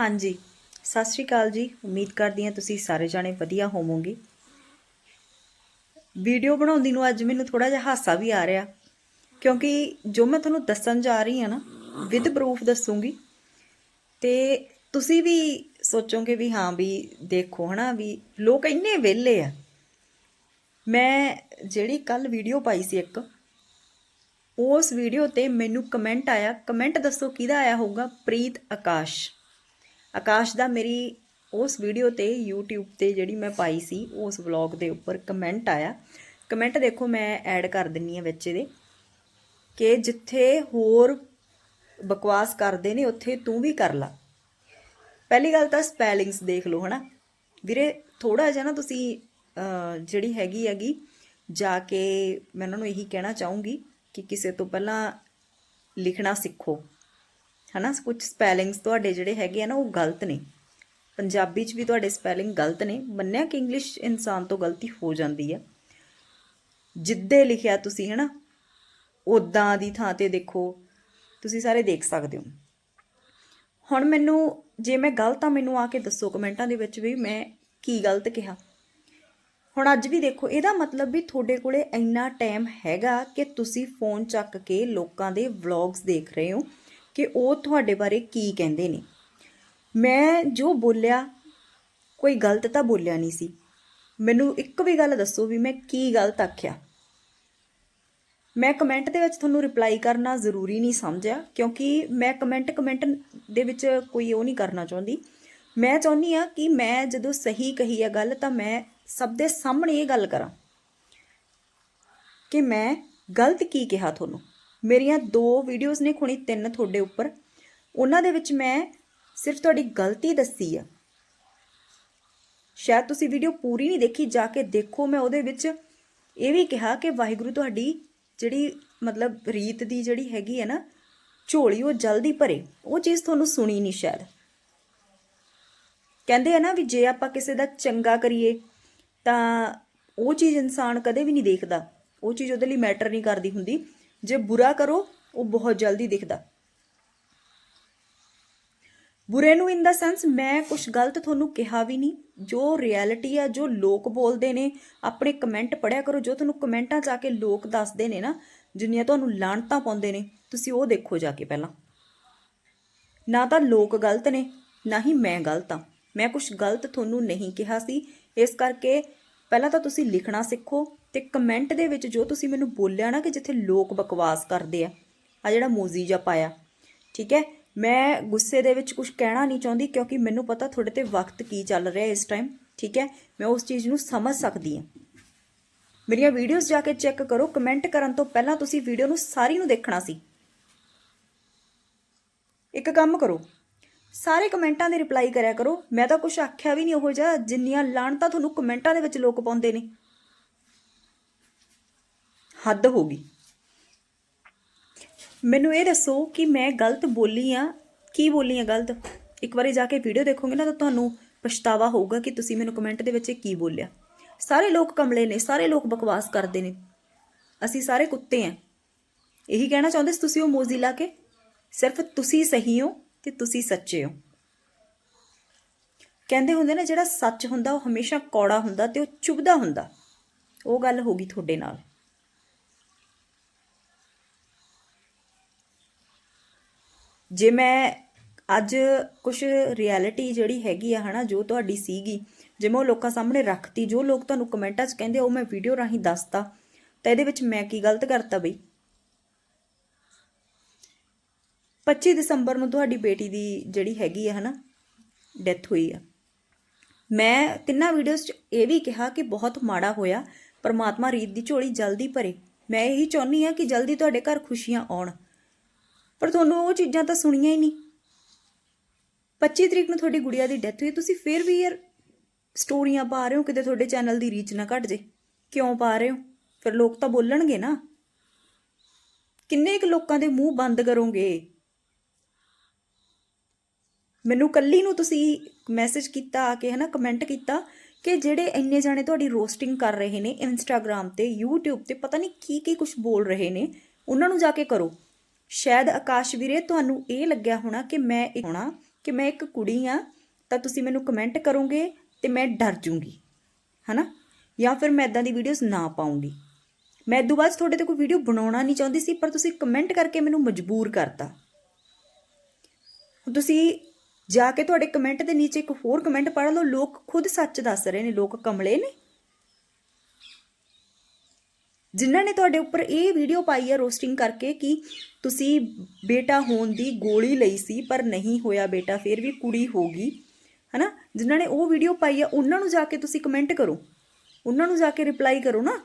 ਹਾਂਜੀ। ਸਤਿ ਸ਼੍ਰੀ ਅਕਾਲ ਜੀ। ਉਮੀਦ ਕਰਦੀ ਹਾਂ ਤੁਸੀਂ ਸਾਰੇ ਜਾਣੇ ਵਧੀਆ ਹੋਵੋਗੇ। ਵੀਡੀਓ ਬਣਾਉਂਦੀ ਨੂੰ ਅੱਜ ਮੈਨੂੰ ਥੋੜਾ ਜਿਹਾ ਹਾਸਾ ਵੀ ਆ ਰਿਹਾ। ਕਿਉਂਕਿ ਜੋ ਮੈਂ ਤੁਹਾਨੂੰ ਦੱਸਣ ਜਾ ਰਹੀ ਹਾਂ ਨਾ ਵਿਦ ਪ੍ਰੂਫ ਦੱਸੂਗੀ। ਤੇ ਤੁਸੀਂ ਵੀ ਸੋਚੋਗੇ ਵੀ ਹਾਂ ਵੀ ਦੇਖੋ ਹਨਾ ਵੀ ਲੋਕ ਇੰਨੇ ਵਿਹਲੇ ਆ। ਮੈਂ ਜਿਹੜੀ ਕੱਲ ਵੀਡੀਓ ਪਾਈ ਸੀ ਇੱਕ, ਉਸ ਵੀਡੀਓ ਤੇ ਮੈਨੂੰ ਕਮੈਂਟ ਆਇਆ। ਕਮੈਂਟ ਦੱਸੋ ਕਿਹਦਾ ਆਇਆ ਹੋਊਗਾ? ਪ੍ਰੀਤ ਆਕਾਸ਼। ਆਕਾਸ਼ ਦਾ ਮੇਰੀ ਉਸ ਵੀਡੀਓ ਤੇ YouTube ਤੇ ਜਿਹੜੀ ਮੈਂ ਪਾਈ ਸੀ, ਉਸ ਵਲੌਗ ਦੇ ਉੱਪਰ ਕਮੈਂਟ ਆਇਆ। ਕਮੈਂਟ ਦੇਖੋ ਮੈਂ ਐਡ ਕਰ ਦਿੰਨੀ ਆ ਵਿੱਚ ਇਹਦੇ। ਕਿ ਜਿੱਥੇ ਹੋਰ ਬਕਵਾਸ ਕਰਦੇ ਨੇ, ਉੱਥੇ ਤੂੰ ਵੀ ਕਰ ਲਾ। ਪਹਿਲੀ ਗੱਲ ਤਾਂ ਸਪੈਲਿੰਗਸ ਦੇਖ ਲਓ, ਹਨਾ। ਵੀਰੇ ਥੋੜਾ ਜਿਹਾ ਨਾ ਤੁਸੀਂ ਜਿਹੜੀ ਹੈਗੀ ਹੈਗੀ, ਜਾ ਕੇ ਮੈਂ ਉਹਨਾਂ ਨੂੰ ਇਹੀ ਕਹਿਣਾ ਚਾਹੂੰਗੀ ਕਿ ਕਿਸੇ ਤੋਂ ਪਹਿਲਾਂ ਲਿਖਣਾ ਸਿੱਖੋ। ਹਨਾ ਕੁਝ ਸਪੈਲਿੰਗਸ ਤੁਹਾਡੇ ਜਿਹੜੇ ਹੈਗੇ ਆ ਨਾ, ਉਹ ਗਲਤ ਨੇ। ਪੰਜਾਬੀ 'ਚ ਵੀ ਤੁਹਾਡੇ ਸਪੈਲਿੰਗ ਗਲਤ ਨੇ। ਮੰਨਿਆ ਕਿ ਇੰਗਲਿਸ਼ ਇਨਸਾਨ ਤੋਂ ਗਲਤੀ ਹੋ ਜਾਂਦੀ ਆ। ਜਿੱਦੇ ਲਿਖਿਆ ਤੁਸੀਂ, ਹਨਾ ਉਦਾਂ ਦੀ ਥਾਂ ਤੇ ਦੇਖੋ, ਤੁਸੀਂ ਸਾਰੇ ਦੇਖ ਸਕਦੇ ਹੋ। ਹੁਣ ਮੈਨੂੰ, ਜੇ ਮੈਂ ਗਲਤ ਆ, ਮੈਨੂੰ ਆ ਕੇ ਦੱਸੋ ਕਮੈਂਟਾਂ ਦੇ ਵਿੱਚ ਵੀ ਮੈਂ ਕੀ ਗਲਤ ਕਿਹਾ। ਹੁਣ ਅੱਜ ਵੀ ਦੇਖੋ, ਇਹਦਾ ਮਤਲਬ ਵੀ ਤੁਹਾਡੇ ਕੋਲੇ ਇੰਨਾ ਟਾਈਮ ਹੈਗਾ ਕਿ ਤੁਸੀਂ ਫੋਨ ਚੱਕ ਕੇ ਲੋਕਾਂ ਦੇ ਵਲੌਗਸ ਦੇਖ ਰਹੇ ਹੋ। ਕਿ ਉਹ ਤੁਹਾਡੇ ਬਾਰੇ ਕੀ ਕਹਿੰਦੇ ਨੇ। ਮੈਂ ਜੋ ਬੋਲਿਆ, ਕੋਈ ਗਲਤ ਤਾਂ ਬੋਲਿਆ ਨਹੀਂ ਸੀ। ਮੈਨੂੰ ਇੱਕ ਵੀ ਗੱਲ ਦੱਸੋ ਵੀ ਮੈਂ ਕੀ ਗਲਤ ਆਖਿਆ। ਮੈਂ ਕਮੈਂਟ ਦੇ ਵਿੱਚ ਤੁਹਾਨੂੰ ਰਿਪਲਾਈ ਕਰਨਾ ਜ਼ਰੂਰੀ ਨਹੀਂ ਸਮਝਿਆ, ਕਿਉਂਕਿ ਮੈਂ ਕਮੈਂਟ ਕਮੈਂਟ ਦੇ ਵਿੱਚ ਕੋਈ ਉਹ ਨਹੀਂ ਕਰਨਾ ਚਾਹੁੰਦੀ। ਮੈਂ ਚਾਹੁੰਦੀ ਆ ਕਿ ਮੈਂ ਜਦੋਂ ਸਹੀ ਕਹੀ ਆ ਗੱਲ ਤਾਂ ਮੈਂ ਸਭ ਦੇ ਸਾਹਮਣੇ ਇਹ ਗੱਲ ਕਰਾਂ ਕਿ ਮੈਂ ਗਲਤ ਕੀ ਕਿਹਾ ਤੁਹਾਨੂੰ। ਮੇਰੀਆਂ ਦੋ ਵੀਡੀਓਜ਼ ਨੇ ਖੁਣੀ ਤਿੰਨ ਤੁਹਾਡੇ ਉੱਪਰ। ਉਹਨਾਂ ਦੇ ਵਿੱਚ ਮੈਂ ਸਿਰਫ ਤੁਹਾਡੀ ਗਲਤੀ ਦੱਸੀ ਆ। ਸ਼ਾਇਦ ਤੁਸੀਂ ਵੀਡੀਓ ਪੂਰੀ ਨਹੀਂ ਦੇਖੀ, ਜਾ ਕੇ ਦੇਖੋ। ਮੈਂ ਉਹਦੇ ਵਿੱਚ ਇਹ ਵੀ ਕਿਹਾ ਕਿ ਵਾਹਿਗੁਰੂ ਤੁਹਾਡੀ ਜਿਹੜੀ ਮਤਲਬ ਰੀਤ ਦੀ ਜਿਹੜੀ ਹੈਗੀ ਹੈ ਨਾ, ਝੋਲੀ ਉਹ ਜਲਦੀ ਭਰੇ। ਉਹ ਚੀਜ਼ ਤੁਹਾਨੂੰ ਸੁਣੀ ਨਹੀਂ ਸ਼ਾਇਦ। ਕਹਿੰਦੇ ਆ ਨਾ ਵੀ ਜੇ ਆਪਾਂ ਕਿਸੇ ਦਾ ਚੰਗਾ ਕਰੀਏ, ਤਾਂ ਉਹ ਚੀਜ਼ ਇਨਸਾਨ ਕਦੇ ਵੀ ਨਹੀਂ ਦੇਖਦਾ। ਉਹ ਚੀਜ਼ ਉਹਦੇ ਲਈ ਮੈਟਰ ਨਹੀਂ ਕਰਦੀ ਹੁੰਦੀ। ਜੇ ਬੁਰਾ ਕਰੋ, ਉਹ ਬਹੁਤ ਜਲਦੀ ਦਿਖਦਾ। ਬੁਰੇ ਨੂੰ ਇਨ ਦਾ ਸੈਂਸ ਮੈਂ ਕੁਝ ਗਲਤ ਤੁਹਾਨੂੰ ਕਿਹਾ ਵੀ ਨਹੀਂ, ਜੋ ਰਿਐਲਿਟੀ ਆ, ਜੋ ਲੋਕ ਬੋਲਦੇ ਨੇ, ਆਪਣੇ ਕਮੈਂਟ ਪੜਿਆ ਕਰੋ, ਜੋ ਤੁਹਾਨੂੰ ਕਮੈਂਟਾਂ 'ਚ ਆ ਕੇ ਲੋਕ ਦੱਸਦੇ ਨੇ ਨਾ, ਜਿੰਨੀਆਂ ਤੁਹਾਨੂੰ ਲਾਣਤਾਂ ਪਾਉਂਦੇ ਨੇ, ਤੁਸੀਂ ਉਹ ਦੇਖੋ ਜਾ ਕੇ ਪਹਿਲਾਂ। ਨਾ ਤਾਂ ਲੋਕ ਗਲਤ ਨੇ, ਨਾ ਹੀ ਮੈਂ ਗਲਤ ਆ ਮੈਂ ਕੁਝ ਗਲਤ ਤੁਹਾਨੂੰ ਨਹੀਂ ਕਿਹਾ ਸੀ, ਇਸ ਕਰਕੇ ਪਹਿਲਾਂ ਤਾਂ ਤੁਸੀਂ ਲਿਖਣਾ ਸਿੱਖੋ ਤੇ ਕਮੈਂਟ ਦੇ ਵਿੱਚ ਜੋ ਤੁਸੀਂ ਮੈਨੂੰ ਬੋਲਿਆ ਨਾ ਕਿ ਜਿੱਥੇ ਲੋਕ ਬਕਵਾਸ ਕਰਦੇ ਆ ਆ ਜਿਹੜਾ ਮੋਜ਼ੀ ਜਿਹਾ ਪਾਇਆ, ਠੀਕ ਹੈ? ਮੈਂ ਗੁੱਸੇ ਦੇ ਵਿੱਚ ਕੁਝ ਕਹਿਣਾ ਨਹੀਂ ਚਾਹੁੰਦੀ ਕਿਉਂਕਿ ਮੈਨੂੰ ਪਤਾ ਤੁਹਾਡੇ ਤੇ ਵਕਤ ਕੀ ਚੱਲ ਰਿਹਾ ਇਸ ਟਾਈਮ ਠੀਕ ਹੈ? ਮੈਂ ਉਸ ਚੀਜ਼ ਨੂੰ ਸਮਝ ਸਕਦੀ ਹਾਂ। ਮੇਰੀਆਂ ਵੀਡੀਓਜ਼ ਜਾ ਕੇ ਚੈੱਕ ਕਰੋ ਕਮੈਂਟ ਕਰਨ ਤੋਂ ਪਹਿਲਾਂ ਤੁਸੀਂ ਵੀਡੀਓ ਨੂੰ ਸਾਰੀ ਨੂੰ ਦੇਖਣਾ ਸੀ। ਇੱਕ ਕੰਮ ਕਰੋ, ਸਾਰੇ ਕਮੈਂਟਾਂ ਦੇ ਰਿਪਲਾਈ ਕਰਿਆ ਕਰੋ, ਮੈਂ ਤਾਂ ਕੁਝ ਆਖਿਆ ਵੀ ਨਹੀਂ ਉਹੋ ਜਿਹਾ, ਜਿੰਨੀਆਂ ਲਾਣਤਾਂ ਤੁਹਾਨੂੰ ਕਮੈਂਟਾਂ ਦੇ ਵਿੱਚ ਲੋਕ ਪਾਉਂਦੇ ਨੇ। ਹੱਦ ਹੋ ਗਈ। ਮੈਨੂੰ ਇਹ ਦੱਸੋ ਕਿ ਮੈਂ ਗਲਤ ਬੋਲੀ ਆ, ਕੀ ਬੋਲੀ ਆ ਗਲਤ? ਇੱਕ ਵਾਰੀ ਜਾ ਕੇ ਵੀਡੀਓ ਦੇਖੋਗੇ ਨਾ ਤਾਂ ਤੁਹਾਨੂੰ ਪਛਤਾਵਾ ਹੋਊਗਾ ਕਿ ਤੁਸੀਂ ਮੈਨੂੰ ਕਮੈਂਟ ਦੇ ਵਿੱਚ ਕੀ ਬੋਲਿਆ। ਸਾਰੇ ਲੋਕ ਕਮਲੇ ਨੇ, ਸਾਰੇ ਲੋਕ ਬਕਵਾਸ ਕਰਦੇ ਨੇ। ਅਸੀਂ ਸਾਰੇ ਕੁੱਤੇ ਆ। ਇਹੀ ਕਹਿਣਾ ਚਾਹੁੰਦੇ ਸੀ ਤੁਸੀਂ ਉਹ ਮੋਜ਼ੀ ਲਾ ਕੇ? ਸਿਰਫ ਤੁਸੀਂ ਸਹੀ ਹੋ ਤੇ ਤੁਸੀਂ ਸੱਚੇ ਹੋ। ਕਹਿੰਦੇ ਹੁੰਦੇ ਨੇ ਜਿਹੜਾ ਸੱਚ ਹੁੰਦਾ ਉਹ ਹਮੇਸ਼ਾ ਕੌੜਾ ਹੁੰਦਾ ਤੇ ਉਹ ਚੁਭਦਾ ਹੁੰਦਾ। ਉਹ ਗੱਲ ਹੋ ਗਈ ਤੁਹਾਡੇ ਨਾਲ। ਜੇ ਮੈਂ ਅੱਜ ਕੁਝ ਰਿਐਲਿਟੀ ਜਿਹੜੀ ਹੈਗੀ ਆ ਹਨਾ, ਜੋ ਤੁਹਾਡੀ ਸੀਗੀ, ਜੇ ਮੈਂ ਉਹ ਲੋਕਾਂ ਸਾਹਮਣੇ ਰੱਖਤੀ, ਜੋ ਲੋਕ ਤੁਹਾਨੂੰ ਕਮੈਂਟਾਂ 'ਚ ਕਹਿੰਦੇ ਉਹ ਮੈਂ ਵੀਡੀਓ ਰਾਹੀਂ ਦੱਸਤਾ, ਤਾਂ ਇਹਦੇ ਵਿੱਚ ਮੈਂ ਕੀ ਗਲਤ ਕਰਤਾ ਬਈ? 25 ਦਸੰਬਰ ਨੂੰ ਤੁਹਾਡੀ ਬੇਟੀ ਦੀ ਜਿਹੜੀ ਹੈਗੀ ਆ ਹਨਾ ਡੈਥ ਹੋਈ ਆ। ਮੈਂ ਤਿੰਨਾਂ ਵੀਡੀਓਜ਼ 'ਚ ਇਹ ਵੀ ਕਿਹਾ ਕਿ ਬਹੁਤ ਮਾੜਾ ਹੋਇਆ, ਪਰਮਾਤਮਾ ਰੀਤ ਦੀ ਝੋਲੀ ਜਲਦੀ ਭਰੇ। ਮੈਂ ਇਹੀ ਚਾਹੁੰਦੀ ਆ ਕਿ ਜਲਦੀ ਤੁਹਾਡੇ ਘਰ ਖੁਸ਼ੀਆਂ ਆਉਣ। ਪਰ ਤੁਹਾਨੂੰ ਉਹ ਚੀਜ਼ਾਂ ਤਾਂ ਸੁਣੀਆਂ ਹੀ ਨਹੀਂ। 25 ਤਰੀਕ ਨੂੰ ਤੁਹਾਡੀ ਗੁੜੀਆ ਦੀ ਡੈਥ ਹੋਈ ਤੁਸੀਂ ਫਿਰ ਵੀ ਯਾਰ ਸਟੋਰੀਆਂ ਪਾ ਰਹੇ ਹੋ, ਕਿਤੇ ਤੁਹਾਡੇ ਚੈਨਲ ਦੀ ਰੀਚ ਨਾ ਘਟ ਜੇ। ਕਿਉਂ ਪਾ ਰਹੇ ਹੋ? ਫਿਰ ਲੋਕ ਤਾਂ ਬੋਲਣਗੇ ਨਾ। ਕਿੰਨੇ ਕੁ ਲੋਕਾਂ ਦੇ ਮੂੰਹ ਬੰਦ ਕਰੋਗੇ? ਮੈਨੂੰ ਕੱਲੀ ਨੂੰ ਤੁਸੀਂ ਮੈਸੇਜ ਕੀਤਾ ਆ ਕੇ ਹਨਾ ਕਮੈਂਟ ਕੀਤਾ, ਕਿ ਜਿਹੜੇ ਇੰਨੇ ਜਾਣੇ ਤੁਹਾਡੀ ਰੋਸਟਿੰਗ ਕਰ ਰਹੇ ਨੇ ਇੰਸਟਾਗ੍ਰam ਤੇ, YouTube ਤੇ, ਪਤਾ ਨਹੀਂ ਕੀ ਕੀ ਕੁਝ ਬੋਲ ਰਹੇ ਨੇ, ਉਹਨਾਂ ਨੂੰ ਜਾ ਕੇ ਕਰੋ। ਸ਼ਾਇਦ ਆਕਾਸ਼ ਵੀਰੇ, ਤੁਹਾਨੂੰ ਇਹ ਲੱਗਿਆ ਹੋਣਾ ਕਿ ਮੈਂ ਇਹ ਹੋਣਾ ਕਿ ਮੈਂ ਇੱਕ ਕੁੜੀ ਆ ਤਾਂ ਤੁਸੀਂ ਮੈਨੂੰ ਕਮੈਂਟ ਕਰੋਗੇ ਤੇ ਮੈਂ ਡਰ ਜੂੰਗੀ, ਹਨਾ? ਜਾਂ ਫਿਰ ਮੈਂ ਇਦਾਂ ਦੀ ਵੀਡੀਓਜ਼ ਨਾ ਪਾਉਂਗੀ। ਮੈਂ ਇਦੋਂ ਬਾਅਦ ਤੁਹਾਡੇ ਤੇ ਕੋਈ ਵੀਡੀਓ ਬਣਾਉਣਾ ਨਹੀਂ ਚਾਹੁੰਦੀ ਸੀ, ਪਰ ਤੁਸੀਂ ਕਮੈਂਟ ਕਰਕੇ ਮੈਨੂੰ ਮਜਬੂਰ ਕਰਤਾ। ਹੁਣ ਤੁਸੀਂ ਜਾ ਕੇ ਤੁਹਾਡੇ ਕਮੈਂਟ ਦੇ ਨੀਚੇ ਇੱਕ ਹੋਰ ਕਮੈਂਟ ਪੜ੍ਹ ਲਓ, ਲੋਕ ਖੁਦ ਸੱਚ ਦੱਸ ਰਹੇ ਨੇ, ਲੋਕ ਕਮਲੇ ਨੇ। ਜਿਨ੍ਹਾਂ ਨੇ ਤੁਹਾਡੇ ਉੱਪਰ ਇਹ ਵੀਡੀਓ ਪਾਈ ਹੈ ਰੋਸਟਿੰਗ ਕਰਕੇ ਕਿ ਤੁਸੀਂ ਬੇਟਾ ਹੋਣ ਦੀ ਗੋਲੀ ਲਈ ਸੀ, ਪਰ ਨਹੀਂ ਹੋਇਆ ਬੇਟਾ, ਫਿਰ ਵੀ ਕੁੜੀ ਹੋ ਗਈ, ਹਨਾ? ਜਿਨ੍ਹਾਂ ਨੇ ਉਹ ਵੀਡੀਓ ਪਾਈ ਹੈ ਉਹਨਾਂ ਨੂੰ ਜਾ ਕੇ ਤੁਸੀਂ ਕਮੈਂਟ ਕਰੋ। ਉਹਨਾਂ ਨੂੰ ਜਾ ਕੇ ਰਿਪਲਾਈ ਕਰੋ ਨਾ।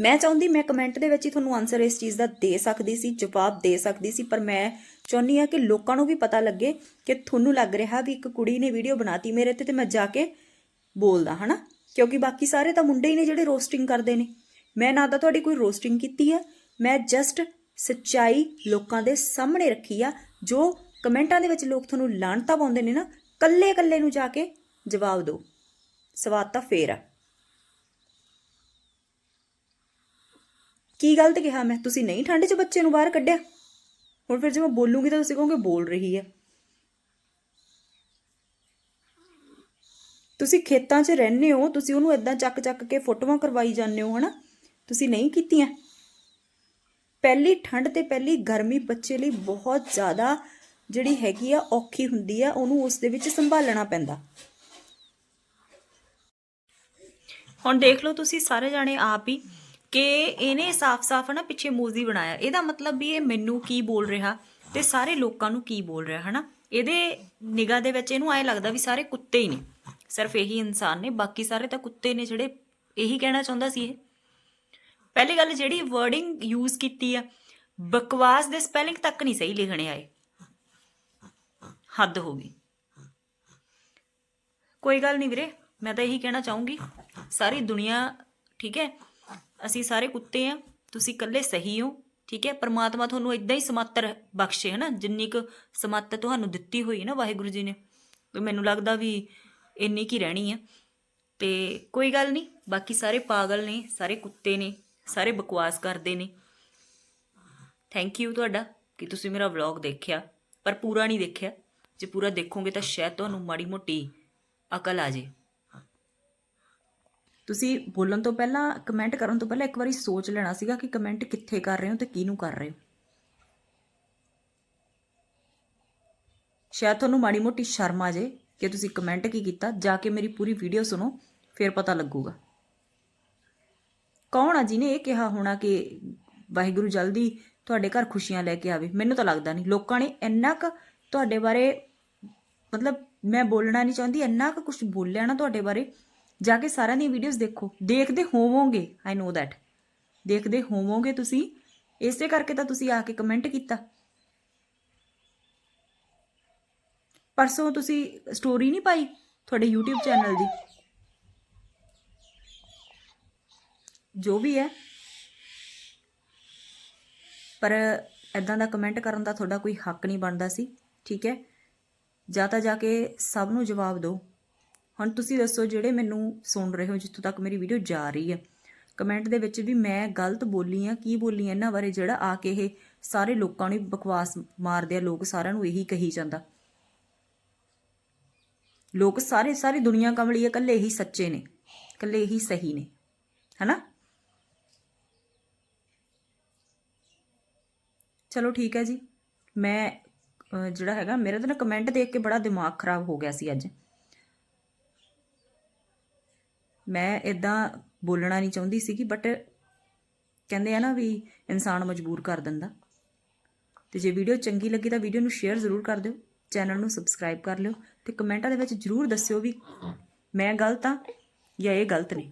ਮੈਂ ਚਾਹੁੰਦੀ, ਮੈਂ ਕਮੈਂਟ ਦੇ ਵਿੱਚ ਹੀ ਤੁਹਾਨੂੰ ਆਨਸਰ ਇਸ ਚੀਜ਼ ਦਾ ਦੇ ਸਕਦੀ ਸੀ, ਜਵਾਬ ਦੇ ਸਕਦੀ ਸੀ, ਪਰ ਮੈਂ ਚਾਹੁੰਦੀ ਆ ਕਿ ਲੋਕਾਂ ਨੂੰ ਵੀ ਪਤਾ ਲੱਗੇ ਕਿ ਤੁਹਾਨੂੰ ਲੱਗ ਰਿਹਾ ਵੀ ਇੱਕ ਕੁੜੀ ਨੇ ਵੀਡੀਓ ਬਣਾਤੀ ਮੇਰੇ ਤੇ ਤੇ ਮੈਂ ਜਾ ਕੇ ਬੋਲਦਾ, ਹਨਾ? ਕਿਉਂਕਿ ਬਾਕੀ ਸਾਰੇ ਤਾਂ ਮੁੰਡੇ ਹੀ ਨੇ ਜਿਹੜੇ ਰੋਸਟਿੰਗ ਕਰਦੇ ਨੇ। ਮੈਂ ਨਾ ਤਾਂ ਤੁਹਾਡੀ ਕੋਈ ਰੋਸਟਿੰਗ ਕੀਤੀ ਆ। ਮੈਂ ਜਸਟ ਸੱਚਾਈ ਲੋਕਾਂ ਦੇ ਸਾਹਮਣੇ ਰੱਖੀ ਆ। ਜੋ ਕਮੈਂਟਾਂ ਦੇ ਵਿੱਚ ਲੋਕ ਤੁਹਾਨੂੰ ਲਾਣਤਾ ਪਾਉਂਦੇ ਨੇ ਨਾ ਕੱਲੇ ਕੱਲੇ ਨੂੰ ਜਾ ਕੇ ਜਵਾਬ ਦਿਓ। ਸਵਾਦ ਤਾਂ ਫੇਰ ਆ। ਕੀ ਗਲਤ ਕਿਹਾ ਮੈਂ? ਤੁਸੀਂ ਨਹੀਂ ਠੰਡ 'ਚ ਬੱਚੇ ਨੂੰ ਬਾਹਰ ਕੱਢਿਆ? ਹੁਣ ਫਿਰ ਜੇ ਮੈਂ ਬੋਲੂੰਗੀ ਤਾਂ ਤੁਸੀਂ ਕਹੋਗੇ ਬੋਲ ਰਹੀ ਹੈ ਤੁਸੀਂ ਖੇਤਾਂ 'ਚ ਰਹਿੰਦੇ ਹੋ, ਤੁਸੀਂ ਉਹਨੂੰ ਇਦਾਂ ਚੱਕ ਚੱਕ ਕੇ ਫੋਟੋਆਂ ਕਰਵਾਈ ਜਾਂਦੇ ਹੋ, ਹਨਾ? ਤੁਸੀਂ ਨਹੀਂ ਕੀਤੀਆਂ। ਪਹਿਲੀ ਠੰਡ ਤੇ ਪਹਿਲੀ ਗਰਮੀ ਬੱਚੇ ਲਈ ਬਹੁਤ ਜ਼ਿਆਦਾ ਜਿਹੜੀ ਹੈਗੀ ਆ, ਔਖੀ ਹੁੰਦੀ ਆ, ਉਹਨੂੰ ਉਸ ਦੇ ਵਿੱਚ ਸੰਭਾਲਣਾ ਪੈਂਦਾ। ਹੁਣ ਦੇਖ ਲਓ ਤੁਸੀਂ ਸਾਰੇ ਜਾਣੇ ਆਪ ਹੀ ਕਿ ਇਹਨੇ ਸਾਫ਼-ਸਾਫ਼ ਨਾ ਪਿੱਛੇ ਮੋਜ਼ੀ ਬਣਾਇਆ। ਇਹਦਾ ਮਤਲਬ ਵੀ ਇਹ ਮੈਨੂੰ ਕੀ ਬੋਲ ਰਿਹਾ ਤੇ ਸਾਰੇ ਲੋਕਾਂ ਨੂੰ ਕੀ ਬੋਲ ਰਿਹਾ, ਹਨਾ? ਇਹਦੇ ਨਿਗਾਹ ਦੇ ਵਿੱਚ ਇਹਨੂੰ ਐ ਲੱਗਦਾ ਵੀ ਸਾਰੇ ਕੁੱਤੇ ਹੀ ਨੇ। ਸਿਰਫ ਇਹੀ ਇਨਸਾਨ ਨੇ, ਬਾਕੀ ਸਾਰੇ ਤਾਂ ਕੁੱਤੇ ਨੇ ਜਿਹੜੇ ਇਹੀ ਕਹਿਣਾ ਚਾਹੁੰਦਾ ਸੀ ਇਹ। ਪਹਿਲੀ ਗੱਲ ਜਿਹੜੀ ਵਰਡਿੰਗ ਯੂਜ਼ ਕੀਤੀ ਆ, ਬਕਵਾਸ ਦੇ ਸਪੈਲਿੰਗ ਤੱਕ ਨਹੀਂ ਸਹੀ ਲਿਖਣੇ ਆਏ। ਹੱਦ ਹੋ ਗਈ। ਕੋਈ ਗੱਲ ਨਹੀਂ ਵੀਰੇ, ਮੈਂ ਤਾਂ ਇਹੀ ਕਹਿਣਾ ਚਾਹੂੰਗੀ, ਸਾਰੀ ਦੁਨੀਆ, ਠੀਕ ਹੈ, ਅਸੀਂ ਸਾਰੇ ਕੁੱਤੇ ਆ, ਤੁਸੀਂ ਇਕੱਲੇ ਸਹੀ ਹੋ, ਠੀਕ ਹੈ, ਪਰਮਾਤਮਾ ਤੁਹਾਨੂੰ ਇਦਾਂ ਹੀ ਸਮੱਤਰ ਬਖਸ਼ੇ, ਹਨਾ, ਜਿੰਨੀ ਕੁ ਸਮੱਤ ਤੁਹਾਨੂੰ ਦਿੱਤੀ ਹੋਈ ਹੈ ਨਾ ਵਾਹਿਗੁਰੂ ਜੀ ਨੇ। ਮੈਨੂੰ ਲੱਗਦਾ ਵੀ ਇੰਨੀ ਕੀ ਰਹਿਣੀ ਆ। ਤੇ ਕੋਈ ਗੱਲ ਨਹੀਂ, ਬਾਕੀ ਸਾਰੇ ਪਾਗਲ ਨੇ, ਸਾਰੇ ਕੁੱਤੇ ਨੇ, ਸਾਰੇ ਬਕਵਾਸ ਕਰਦੇ ਨੇ। ਥੈਂਕ ਯੂ ਤੁਹਾਡਾ ਕਿ ਤੁਸੀਂ ਮੇਰਾ ਵਲੌਗ ਦੇਖਿਆ, ਪਰ ਪੂਰਾ ਨਹੀਂ ਦੇਖਿਆ। ਜੇ ਪੂਰਾ ਦੇਖੋਗੇ ਤਾਂ ਸ਼ਾਇਦ ਤੁਹਾਨੂੰ ਮਾੜੀ ਮੋਟੀ ਅਕਲ ਆ ਜੇ। ਤੁਸੀਂ ਬੋਲਣ ਤੋਂ ਪਹਿਲਾਂ ਕਮੈਂਟ ਕਰਨ ਤੋਂ ਪਹਿਲਾਂ ਇੱਕ ਵਾਰੀ ਸੋਚ ਲੈਣਾ ਸੀਗਾ ਕਿ ਕਮੈਂਟ ਕਿੱਥੇ ਕਰ ਰਹੇ ਹੋ ਤੇ ਕਿਹਨੂੰ ਕਰ ਰਹੇ ਹੋ। ਸ਼ਾਇਦ ਤੁਹਾਨੂੰ ਮਾੜੀ ਮੋਟੀ ਸ਼ਰਮ ਆ ਜੇ। ਕਿ ਤੁਸੀਂ ਕਮੈਂਟ ਕੀ ਕੀਤਾ, ਜਾ ਕੇ ਮੇਰੀ ਪੂਰੀ ਵੀਡੀਓ ਸੁਣੋ, ਫਿਰ ਪਤਾ ਲੱਗੂਗਾ। ਕੌਣ ਆ ਜਿਹਨੇ ਇਹ ਕਿਹਾ ਹੋਣਾ ਕਿ ਵਾਹਿਗੁਰੂ ਜਲਦੀ ਤੁਹਾਡੇ ਘਰ ਖੁਸ਼ੀਆਂ ਲੈ ਕੇ ਆਵੇ? ਮੈਨੂੰ ਤਾਂ ਲੱਗਦਾ ਨਹੀਂ। ਲੋਕਾਂ ਨੇ ਇੰਨਾ ਕੁ ਤੁਹਾਡੇ ਬਾਰੇ, ਮਤਲਬ ਮੈਂ ਬੋਲਣਾ ਨਹੀਂ ਚਾਹੁੰਦੀ, ਇੰਨਾ ਕੁ ਕੁਝ ਬੋਲਿਆ ਨਾ ਤੁਹਾਡੇ ਬਾਰੇ। ਜਾ ਕੇ ਸਾਰਿਆਂ ਦੀਆਂ ਵੀਡੀਓਜ਼ ਦੇਖੋ। ਦੇਖਦੇ ਹੋਵੋਗੇ ਆਈ ਨੋ ਦੈਟ ਦੇਖਦੇ ਹੋਵੋਗੇ ਤੁਸੀਂ। ਇਸੇ ਕਰਕੇ ਤਾਂ ਤੁਸੀਂ ਆ ਕੇ ਕਮੈਂਟ ਕੀਤਾ। ਪਰਸੋਂ ਤੁਸੀਂ ਸਟੋਰੀ ਨਹੀਂ ਪਾਈ ਤੁਹਾਡੇ YouTube ਚੈਨਲ ਦੀ? ਜੋ ਵੀ ਹੈ। ਪਰ ਐਦਾਂ ਦਾ ਕਮੈਂਟ ਕਰਨ ਦਾ ਤੁਹਾਡਾ ਕੋਈ ਹੱਕ ਨਹੀਂ ਬਣਦਾ ਸੀ, ਠੀਕ ਹੈ? ਜਾਂ ਤਾਂ ਜਾ ਕੇ ਸਭ ਨੂੰ ਜਵਾਬ ਦਿਓ। ਹੁਣ ਤੁਸੀਂ ਦੱਸੋ ਜਿਹੜੇ ਮੈਨੂੰ ਸੁਣ ਰਹੇ ਹੋ, ਜਿੱਥੋਂ ਤੱਕ ਮੇਰੀ ਵੀਡੀਓ ਜਾ ਰਹੀ ਹੈ। ਕਮੈਂਟ ਦੇ ਵਿੱਚ ਵੀ ਮੈਂ ਗਲਤ ਬੋਲੀ ਆ ਕੀ ਬੋਲੀ ਆ ਇਹਨਾਂ ਬਾਰੇ ਜਿਹੜਾ ਆ ਕੇ ਇਹ ਸਾਰੇ ਲੋਕਾਂ ਨੂੰ ਬਕਵਾਸ ਮਾਰਦੇ ਆ, ਲੋਕ ਸਾਰਿਆਂ ਨੂੰ ਇਹੀ ਕਹੀ ਜਾਂਦਾ। ਲੋਕ ਸਾਰੇ ਸਾਰੀ ਦੁਨੀਆ ਕਮਲੀ ਹੈ, ਇਕੱਲੇ ਹੀ ਸੱਚੇ ਨੇ, ਇਕੱਲੇ ਹੀ ਸਹੀ ਨੇ, ਹੈਨਾ? ਚਲੋ ਠੀਕ ਹੈ ਜੀ। ਮੈਂ ਜਿਹੜਾ ਹੈਗਾ, ਮੇਰਾ ਤਾਂ ਨਾ ਕਮੈਂਟ ਦੇਖ ਕੇ ਬੜਾ ਦਿਮਾਗ ਖਰਾਬ ਹੋ ਗਿਆ ਸੀ ਅੱਜ। ਮੈਂ ਇਦਾਂ ਬੋਲਣਾ ਨਹੀਂ ਚਾਹੁੰਦੀ ਸੀਗੀ ਬਟ ਕਹਿੰਦੇ ਆ ਨਾ ਵੀ ਇਨਸਾਨ ਮਜਬੂਰ ਕਰ ਦਿੰਦਾ। ਤੇ ਜੇ ਵੀਡੀਓ ਚੰਗੀ ਲੱਗੀ ਤਾਂ ਵੀਡੀਓ ਨੂੰ ਸ਼ੇਅਰ ਜ਼ਰੂਰ ਕਰ ਦਿਓ। ਚੈਨਲ ਨੂੰ ਸਬਸਕ੍ਰਾਈਬ ਕਰ ਲਿਓ ਤੇ ਕਮੈਂਟਾਂ ਦੇ ਵਿੱਚ ਜ਼ਰੂਰ ਦੱਸਿਓ ਵੀ ਮੈਂ ਗਲਤ ਆ ਜਾਂ ਇਹ ਗਲਤ ਨੇ।